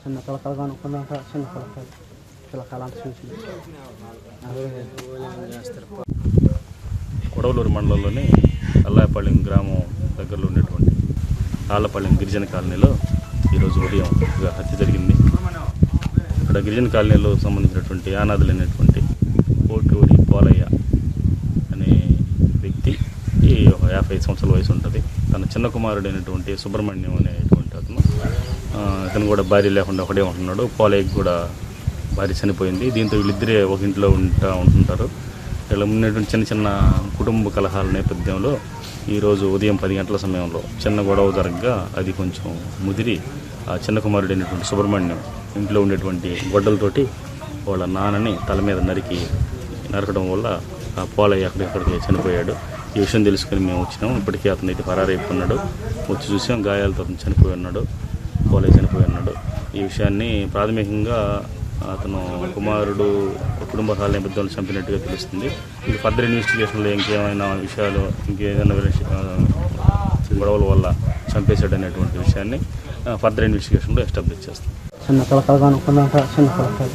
చిన్న పిల్లకాయలు అనుకున్నాక చిన్న పిల్లకాయలు పిల్లకాయలు అంత చూసి కొడవలూరు మండలంలోని అల్లాయపల్లి గ్రామం దగ్గరలో ఉన్నటువంటి ఆళ్ళపాళెం గిరిజన కాలనీలో ఈరోజు ఉదయం ఒక హత్య జరిగింది. ఇక్కడ గిరిజన కాలనీలో సంబంధించినటువంటి ఆనాదులైనటువంటి కోటూరి పోలయ్య అనే వ్యక్తి ఈ ఒక యాభై ఐదు సంవత్సరాల వయసు ఉంటుంది. తన చిన్న కుమారుడైనటువంటి సుబ్రహ్మణ్యం అనేటువంటి అతను అతను కూడా భార్య లేకుండా ఒకడే ఉంటున్నాడు. పోలయ్యకి కూడా భార్య చనిపోయింది. దీంతో వీళ్ళిద్దరే ఒక ఇంట్లో ఉంటా ఉంటుంటారు. ఇలా ఉన్నటువంటి చిన్న చిన్న కుటుంబ కలహాల నేపథ్యంలో ఈరోజు ఉదయం పది గంటల సమయంలో చిన్న గొడవ జరగగా అది కొంచెం ముదిరి ఆ చిన్న కుమారుడైనటువంటి సుబ్రహ్మణ్యం ఇంట్లో ఉండేటువంటి గొడ్డలతోటి వాళ్ళ నాన్నని తల మీద నరికి నరకడం వల్ల ఆ పోలయ్య అక్కడిక్కడికి చనిపోయాడు. ఈ విషయం తెలుసుకుని మేము వచ్చినాం. ఇప్పటికీ అతను అయితే పరారైపోతున్నాడు వచ్చి చూసాం గాయాలతో అతను చనిపోయి ఉన్నాడు పోలయ్య చనిపోయి ఉన్నాడు. ఈ విషయాన్ని ప్రాథమికంగా అతను కుమారుడు కుటుంబ సహాయ నేపథ్యంలో చంపినట్టుగా తెలుస్తుంది. ఇది ఫర్దర్ ఇన్వెస్టిగేషన్లో ఇంకేమైనా విషయాలు ఇంకేదైనా గొడవల వల్ల చంపేశాడు అనేటువంటి విషయాన్ని ఫర్దర్ ఇన్వెస్టిగేషన్లో ఎస్టాబ్లిష్ చేస్తాం. చిన్న పిల్లకాయలు అనుకున్నాక చిన్న పిల్లకాయలు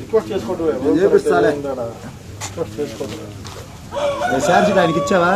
రిక్వెస్ట్ చేసుకోవటం. రిక్వెస్ట్ చేసుకోవటం ఛార్జ్ ఆయనకి ఇచ్చావా